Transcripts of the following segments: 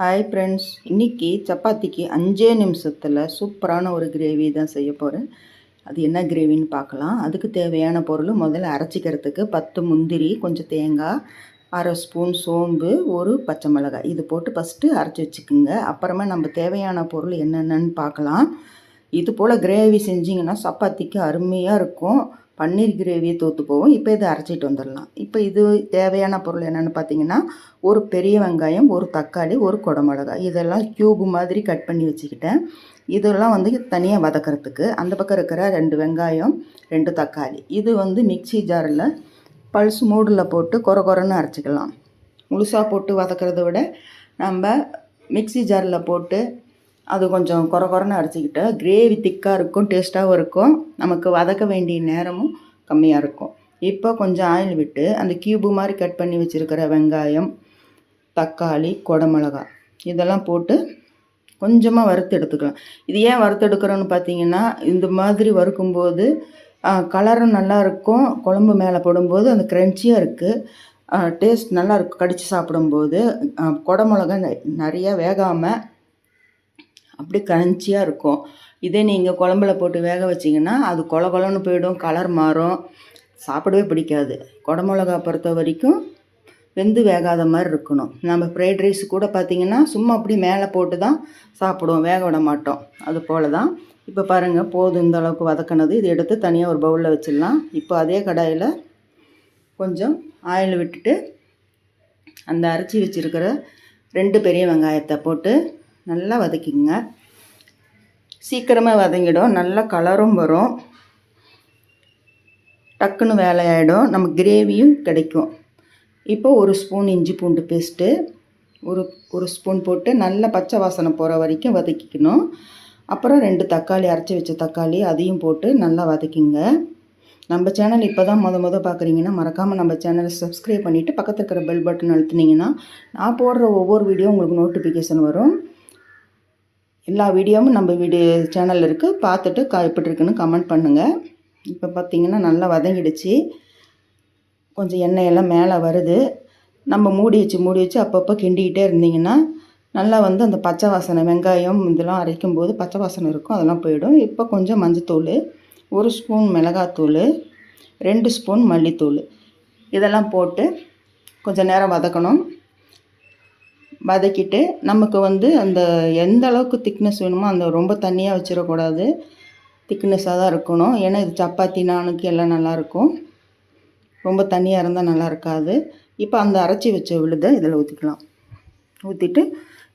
Hi friends இன்றைக்கி சப்பாத்திக்கு அஞ்சே நிமிஷத்தில் சூப்பரான ஒரு கிரேவி தான் செய்ய போகிறேன் அது என்ன கிரேவின்னு பார்க்கலாம். அதுக்கு தேவையான பொருள் முதல்ல அரைச்சிக்கிறதுக்கு பத்து முந்திரி கொஞ்சம் தேங்காய் அரை ஸ்பூன் சோம்பு ஒரு பச்சை மிளகாய். இது போட்டு ஃபஸ்ட்டு அரைச்சி வச்சுக்கோங்க. அப்புறமா நம்ம தேவையான பொருள் என்னென்னு பார்க்கலாம். இது போல் கிரேவி செஞ்சிங்கன்னா சப்பாத்திக்கு அருமையாக இருக்கும். பன்னீர் கிரேவியை தோற்று போவோம். இப்போ இதை அரைச்சிட்டு வந்துடலாம். இப்போ இது தேவையான பொருள் என்னென்னு பார்த்தீங்கன்னா ஒரு பெரிய வெங்காயம் ஒரு தக்காளி ஒரு குடமிளகாய். இதெல்லாம் க்யூப் மாதிரி கட் பண்ணி வச்சுக்கிட்டேன். இதெல்லாம் வந்து தனியாக வதக்கிறதுக்கு. அந்த பக்கம் இருக்கிற ரெண்டு வெங்காயம் ரெண்டு தக்காளி. இது வந்து மிக்சி ஜாரில் பல்ஸ் மூடில் போட்டு கொர குறைன்னு அரைச்சிக்கலாம். முழுசாக போட்டு வதக்கிறத விட நம்ம மிக்சி ஜாரில் போட்டு அது கொஞ்சம் குறை குறைன்னு அரைச்சிக்கிட்டு கிரேவி திக்காக இருக்கும் டேஸ்ட்டாகவும் இருக்கும். நமக்கு வதக்க வேண்டிய நேரமும் கம்மியாக இருக்கும். இப்போ கொஞ்சம் ஆயில் விட்டு அந்த கியூபு மாதிரி கட் பண்ணி வச்சுருக்கிற வெங்காயம் தக்காளி குடமிளகாய் இதெல்லாம் போட்டு கொஞ்சமாக வறுத்து எடுத்துக்கலாம். இது ஏன் வறுத்து எடுக்கிறோன்னு பார்த்தீங்கன்னா இந்த மாதிரி வறுக்கும்போது கலரும் நல்லா இருக்கும். குழம்பு மேலே போடும்போது அந்த க்ரன்ச்சியாக இருக்குது டேஸ்ட் நல்லா இருக்கும். கடித்து சாப்பிடும்போது குடமிளகா நிறையா வேகாமல் அப்படியே கிரன்ச்சியாக இருக்கும். இதே நீங்கள் குழம்புல போட்டு வேக வச்சிங்கன்னா அது கொல கொலன்னு போயிடும் கலர் மாறும். சாப்பிடவே பிடிக்காது. குடமிளகா பொறுத்த வரைக்கும் வெந்து வேகாத மாதிரி இருக்கணும். நம்ம ஃப்ரைட் ரைஸ் கூட பார்த்திங்கன்னா சும்மா அப்படி மேலே போட்டு தான் சாப்பிடுவோம். வேக விட மாட்டோம். அது போல் தான் இப்போ பாருங்கள் போதும் இந்த அளவுக்கு வதக்கினது. இது எடுத்து தனியாக ஒரு பவுலில் வச்சிடலாம். இப்போ அதே கடாயில் கொஞ்சம் ஆயில் விட்டுட்டு அந்த அரைச்சி வச்சுருக்கிற ரெண்டு பெரிய வெங்காயத்தை போட்டு நல்லா வதக்கிங்க. சீக்கிரமாக வதங்கிடும். நல்லா கலரும் வரும். டக்குன்னு வேலையாயிடும். நம்ம கிரேவியும் கிடைக்கும். இப்போ ஒரு ஸ்பூன் இஞ்சி பூண்டு பேஸ்ட்டு ஒரு ஒரு ஸ்பூன் போட்டு நல்லா பச்சை வாசனை போகிற வரைக்கும் வதக்கிக்கணும். அப்புறம் ரெண்டு தக்காளி அரைச்சி வச்ச தக்காளி அதையும் போட்டு நல்லா வதக்கிங்க. நம்ம சேனல் இப்போ தான் மொதல் மொதல் பார்க்குறீங்கன்னா மறக்காமல் நம்ம சேனலை சப்ஸ்கிரைப் பண்ணிவிட்டு பக்கத்தில் இருக்கிற பெல் பட்டன் அழுத்துனீங்கன்னா நான் போடுற ஒவ்வொரு வீடியோ உங்களுக்கு நோட்டிஃபிகேஷன் வரும். எல்லா வீடியோவும் நம்ம வீடியோ சேனல் இருக்குது பார்த்துட்டு கா எப்படி இருக்குன்னு கமெண்ட் பண்ணுங்கள் இப்போ பார்த்திங்கன்னா நல்லா வதங்கிடுச்சு. கொஞ்சம் எண்ணெயெல்லாம் மேலே வருது. நம்ம மூடி வச்சு மூடி வச்சு அப்பப்போ கிண்டிக்கிட்டே இருந்திங்கன்னா நல்லா வந்து அந்த பச்சை வாசனை வெங்காயம் இதெல்லாம் அரைக்கும் போது பச்சை வாசனை இருக்கும். அதெல்லாம் போயிடும். இப்போ கொஞ்சம் மஞ்சத்தூள் ஒரு ஸ்பூன் மிளகாத்தூள் ரெண்டு ஸ்பூன் மல்லித்தூள். இதெல்லாம் போட்டு கொஞ்சம் நேரம் வதக்கணும். வதக்கிட்டு நமக்கு வந்து அந்த எந்த அளவுக்கு திக்னஸ் வேணுமோ அந்த ரொம்ப தண்ணியாக வச்சிடக்கூடாது. திக்னஸாக தான் இருக்கணும். ஏன்னா இது சப்பாத்தி நானுக்கு எல்லாம் நல்லாயிருக்கும் ரொம்ப தண்ணியாக இருந்தால் நல்லா இருக்காது. இப்போ அந்த அரைச்சி வச்ச விழுதை இதில் ஊற்றிக்கலாம் ஊற்றிட்டு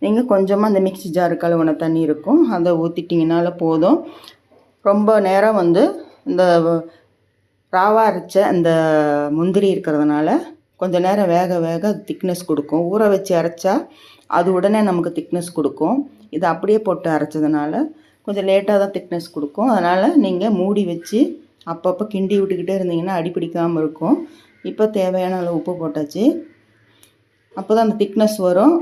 நீங்கள் கொஞ்சமாக அந்த மிக்சி ஜாரு கழுவுன தண்ணி இருக்கும். அதை ஊற்றிட்டிங்கனால போதும். ரொம்ப நேரம் வந்து இந்த ராவா அரைச்ச அந்த முந்திரி இருக்கிறதுனால கொஞ்சம் நேரம் வேக வேக திக்னஸ் கொடுக்கும். ஊற வச்சு அரைச்சா அது உடனே நமக்கு திக்னஸ் கொடுக்கும். இது அப்படியே போட்டு அரைச்சதுனால கொஞ்சம் லேட்டாக தான் திக்னஸ் கொடுக்கும். அதனால் நீங்கள் மூடி வச்சு அப்பப்போ கிண்டி விட்டுக்கிட்டே இருந்தீங்கன்னா அடி பிடிக்காமல் இருக்கும். இப்போ தேவையான அளவு உப்பு போட்டாச்சு. அப்போ தான் அந்த திக்னஸ் வரும்.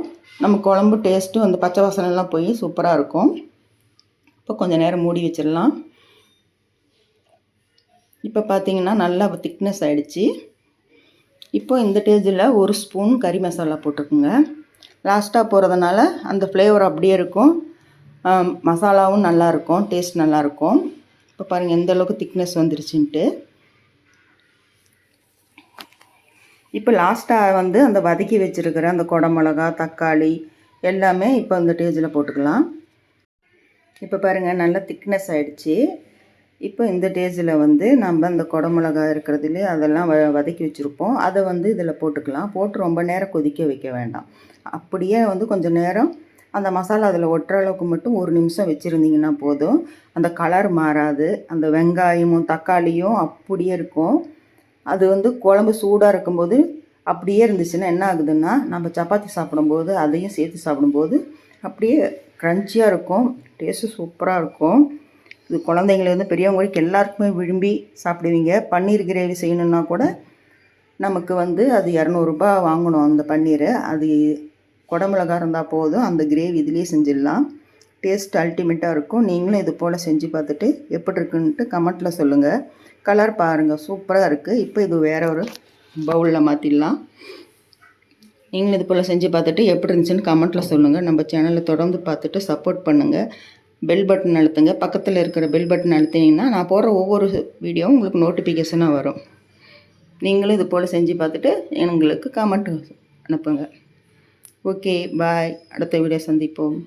நம்ம குழம்பு டேஸ்ட்டும் அந்த பச்சை வாசனைலாம் போய் சூப்பராக இருக்கும். இப்போ கொஞ்சம் நேரம் மூடி வச்சிடலாம். இப்போ பார்த்தீங்கன்னா நல்லா திக்னஸ் ஆகிடுச்சி இப்போ இந்த டேஜில் ஒரு ஸ்பூன் கறி மசாலா போட்டுக்குங்க. லாஸ்ட்டாக போகிறதுனால அந்த ஃப்ளேவர் அப்படியே இருக்கும். மசாலாவும் நல்லாயிருக்கும் டேஸ்ட் நல்லாயிருக்கும். இப்போ பாருங்கள் எந்த அளவுக்கு திக்னஸ் வந்துருச்சுன்ட்டு. இப்போ லாஸ்ட்டாக வந்து அந்த வதக்கி வச்சுருக்கிற அந்த குடமிளகா தக்காளி எல்லாமே இப்போ அந்த டேஜில் போட்டுக்கலாம். இப்போ பாருங்கள் நல்லா திக்னஸ் ஆகிடுச்சி இப்போ இந்த டேஜில் வந்து நம்ம அந்த குடமிளகா இருக்கிறதுலே அதெல்லாம் வ வதக்கி வச்சுருப்போம். அதை வந்து இதில் போட்டுக்கலாம். போட்டு ரொம்ப நேரம் கொதிக்க வைக்க வேண்டாம். அப்படியே வந்து கொஞ்சம் நேரம் அந்த மசாலா அதில் ஒட்டுற அளவுக்கு மட்டும் ஒரு நிமிஷம் வச்சுருந்திங்கன்னா போதும். அந்த கலர் மாறாது. அந்த வெங்காயமும் தக்காளியும் அப்படியே இருக்கும். அது வந்து குழம்பு சூடாக இருக்கும்போது அப்படியே இருந்துச்சுன்னா என்ன ஆகுதுன்னா நம்ம சப்பாத்தி சாப்பிடும்போது அதையும் சேர்த்து சாப்பிடும்போது அப்படியே க்ரன்ச்சியாக இருக்கும். டேஸ்ட்டு சூப்பராக இருக்கும். இது குழந்தைங்கலேருந்து பெரியவங்க வரைக்கும் எல்லாருக்குமே விரும்பி சாப்பிடுவீங்க. பன்னீர் கிரேவி செய்யணுன்னா கூட நமக்கு வந்து அது இரநூறுபா வாங்கணும் அந்த பன்னீரை. அது குடமிளகா இருந்தால் போதும் அந்த கிரேவி இதுலேயே செஞ்சிடலாம். டேஸ்ட் அல்டிமேட்டாக இருக்கும். நீங்களும் இது போல் செஞ்சு பார்த்துட்டு எப்படி இருக்குன்ட்டு கமெண்ட்டில் சொல்லுங்கள் கலர் பாருங்கள் சூப்பராக இருக்குது இப்போ இது வேறு ஒரு பவுலில் மாற்றிடலாம் நீங்களும் இது போல் செஞ்சு பார்த்துட்டு எப்படி இருந்துச்சுன்னு கமெண்ட்டில் சொல்லுங்கள் நம்ம சேனலை தொடர்ந்து பார்த்துட்டு சப்போர்ட் பண்ணுங்கள் பெல் பட்டன் அழுத்துங்க. பக்கத்தில் இருக்கிற பெல் பட்டன் அழுத்தினீங்கன்னா நான் போடுற ஒவ்வொரு வீடியோவும் உங்களுக்கு நோட்டிஃபிகேஷனாக வரும். நீங்களும் இது போல் செஞ்சு பார்த்துட்டு எங்களுக்கு கமெண்ட் அனுப்புங்க. ஓகே பாய் அடுத்த வீடியோ சந்திப்போம்.